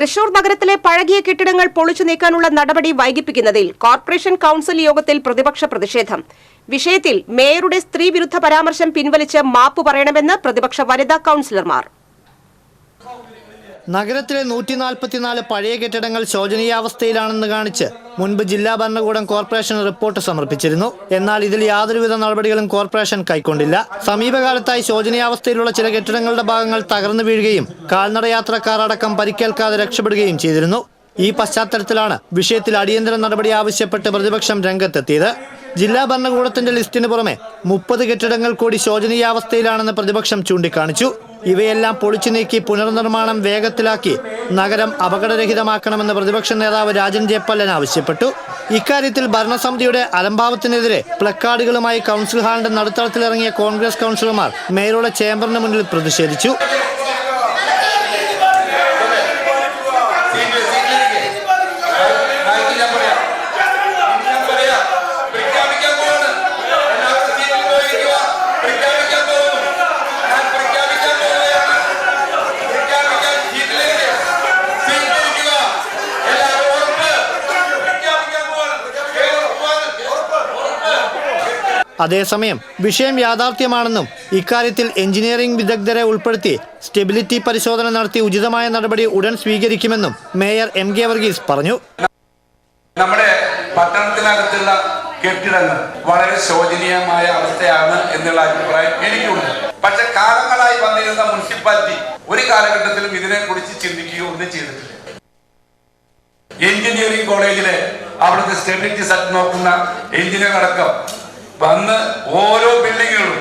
തൃശൂർ നഗരത്തിലെ പഴകിയ കെട്ടിടങ്ങൾ പൊളിച്ചു നീക്കാനുള്ള നടപടി വൈകിപ്പിക്കുന്നതിൽ കോർപ്പറേഷൻ കൌൺസിൽ യോഗത്തിൽ പ്രതിപക്ഷ പ്രതിഷേധം. വിഷയത്തിൽ മേയറുടെ സ്ത്രീവിരുദ്ധ പരാമർശം പിൻവലിച്ച് മാപ്പ് പറയണമെന്ന് പ്രതിപക്ഷ വനിതാ കൌൺസിലർമാർ. നഗരത്തിലെ നൂറ്റി നാൽപ്പത്തിനാല് പഴയ കെട്ടിടങ്ങൾ ശോചനീയാവസ്ഥയിലാണെന്ന് കാണിച്ച് മുൻപ് ജില്ലാ ഭരണകൂടം കോർപ്പറേഷൻ റിപ്പോർട്ട് സമർപ്പിച്ചിരുന്നു. എന്നാൽ ഇതിൽ യാതൊരുവിധ നടപടികളും കോർപ്പറേഷൻ കൈക്കൊണ്ടില്ല. സമീപകാലത്തായി ശോചനീയാവസ്ഥയിലുള്ള ചില കെട്ടിടങ്ങളുടെ ഭാഗങ്ങൾ തകർന്നു വീഴുകയും കാൽനടയാത്രക്കാർ അടക്കം പരിക്കേൽക്കാതെ രക്ഷപ്പെടുകയും ചെയ്തിരുന്നു. ഈ പശ്ചാത്തലത്തിലാണ് വിഷയത്തിൽ അടിയന്തര നടപടി ആവശ്യപ്പെട്ട് പ്രതിപക്ഷം രംഗത്തെത്തിയത്. ജില്ലാ ഭരണകൂടത്തിന്റെ ലിസ്റ്റിന് പുറമെ മുപ്പത് കെട്ടിടങ്ങൾ കൂടി ശോചനീയാവസ്ഥയിലാണെന്ന് പ്രതിപക്ഷം ചൂണ്ടിക്കാണിച്ചു. ഇവയെല്ലാം പൊളിച്ചു നീക്കി പുനർനിർമ്മാണം വേഗത്തിലാക്കി നഗരം അപകടരഹിതമാക്കണമെന്ന് പ്രതിപക്ഷ നേതാവ് രാജൻ ജയപ്പല്ലൻ ആവശ്യപ്പെട്ടു. ഇക്കാര്യത്തിൽ ഭരണസമിതിയുടെ അലംഭാവത്തിനെതിരെ പ്ലക്കാർഡുകളുമായി കൗൺസിൽ ഹാളിന്റെ നടുത്തളത്തിലിറങ്ങിയ കോൺഗ്രസ് കൗൺസിലർമാർ മേയറുടെ ചേംബറിന് മുന്നിൽ പ്രതിഷേധിച്ചു. അതേസമയം വിഷയം യാഥാർത്ഥ്യമാണെന്നും ഇക്കാര്യത്തിൽ എഞ്ചിനീയറിംഗ് വിദഗ്ധരെ ഉൾപ്പെടുത്തി സ്റ്റെബിലിറ്റി പരിശോധന നടത്തി ഉചിതമായ നടപടി ഉടൻ സ്വീകരിക്കുമെന്നും മേയർ എം കെ വർഗീസ് പറഞ്ഞു. നമ്മുടെ പട്ടണത്തിനകത്തുള്ള കെട്ടിടങ്ങൾ വളരെ ശോചനീയമായ അവസ്ഥയാണ് എന്നുള്ള അഭിപ്രായം എനിക്കുണ്ട്. പക്ഷെ കാലങ്ങളായി വന്നിരുന്ന മുനിസിപ്പാലിറ്റി ഒരു കാലഘട്ടത്തിലും ഇതിനെക്കുറിച്ച് ചിന്തിക്കുകയോ ഒന്നും ചെയ്തിട്ടില്ല. എഞ്ചിനീയറിംഗ് കോളേജിലെ അവിടുത്തെ സ്റ്റെബിലിറ്റി സെറ്റ് നോക്കുന്ന എഞ്ചിനീയർ അടക്കം വന്ന് ഓരോ ബിൽഡിങ്ങുകളും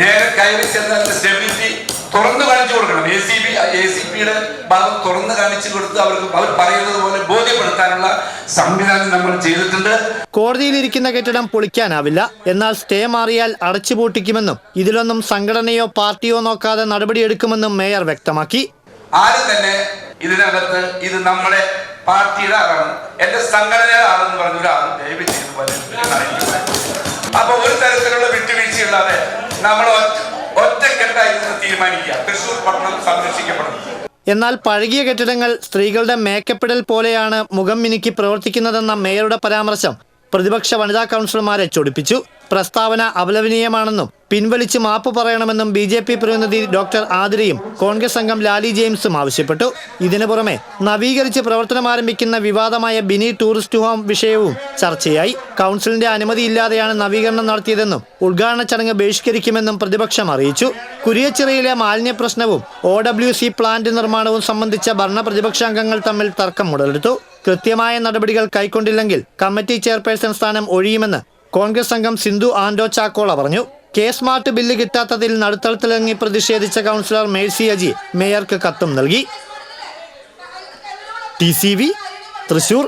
നേരെ കയറി ചെന്ന് അതിന്റെ സ്റ്റെബിലിറ്റി തുറന്നു കാണിച്ചു കൊടുക്കണം. A C B A C പിയുടെ ഭാഗം തുറന്നു കാണിച്ചു കൊടുത്ത് അവർക്ക് അവർ പറയുന്നത് പോലെ ബോധ്യപ്പെടുത്താനുള്ള സംവിധാനം നമ്മൾ ചെയ്തിട്ടുണ്ട്. കോടതിയിലിരിക്കുന്ന കെട്ടിടം പൊളിക്കാനാവില്ല. എന്നാൽ സ്റ്റേ മാറിയാൽ അടച്ചുപൂട്ടിക്കുമെന്നും ഇതിലൊന്നും സംഘടനയോ പാർട്ടിയോ നോക്കാതെ നടപടിയെടുക്കുമെന്നും മേയർ വ്യക്തമാക്കി. ആരും തന്നെ ഇതിനകത്ത് ഇത് നമ്മുടെ പാർട്ടിയുടെ ആളാണ് എന്റെ സംഘടനയുടെ ആളെന്ന് പറഞ്ഞ ഒരാൾ നമ്മൾ ഒറ്റക്കെട്ടായി തീരുമാനിക്കുക. തൃശൂർ എന്നാൽ പഴകിയ കെട്ടിടങ്ങൾ സ്ത്രീകളുടെ മേക്കപ്പിടൽ പോലെയാണ് മുഖം മിനുക്കി പ്രവർത്തിക്കുന്നതെന്ന മേയറുടെ പരാമർശം പ്രതിപക്ഷ വനിതാ കൗൺസിലർമാരെ ചൊടിപ്പിച്ചു. പ്രസ്താവന അപലപനീയമാണെന്നും പിൻവലിച്ച് മാപ്പ് പറയണമെന്നും ബി ജെ പി പ്രതിനിധി ഡോക്ടർ ആതിരയും കോൺഗ്രസ് അംഗം ലാലി ജെയിംസും ആവശ്യപ്പെട്ടു. ഇതിനു പുറമെ നവീകരിച്ച് പ്രവർത്തനം ആരംഭിക്കുന്ന വിവാദമായ ബിനി ടൂറിസ്റ്റ് ഹോം വിഷയവും ചർച്ചയായി. കൗൺസിലിന്റെ അനുമതിയില്ലാതെയാണ് നവീകരണം നടത്തിയതെന്നും ഉദ്ഘാടന ചടങ്ങ് ബഹിഷ്കരിക്കുമെന്നും പ്രതിപക്ഷം അറിയിച്ചു. കുരിയച്ചിറയിലെ മാലിന്യ പ്രശ്നവും ഒ ഡബ്ല്യു സി പ്ലാന്റ് നിർമ്മാണവും സംബന്ധിച്ച ഭരണ പ്രതിപക്ഷാംഗങ്ങൾ തമ്മിൽ തർക്കം ഉടലെടുത്തു. കൃത്യമായ നടപടികൾ കൈക്കൊണ്ടില്ലെങ്കിൽ കമ്മിറ്റി ചെയർപേഴ്സൺ സ്ഥാനം ഒഴിയുമെന്ന് കോൺഗ്രസ് അംഗം സിന്ധു ആൻഡോ ചാക്കോള പറഞ്ഞു കെ സ്മാർട്ട് ബില്ല് കിട്ടാത്തതിൽ നടുത്തളത്തിലിറങ്ങി പ്രതിഷേധിച്ച കൗൺസിലർ മേഴ്സി അജി മേയർക്ക് കത്തും നൽകി. T C V Thrissur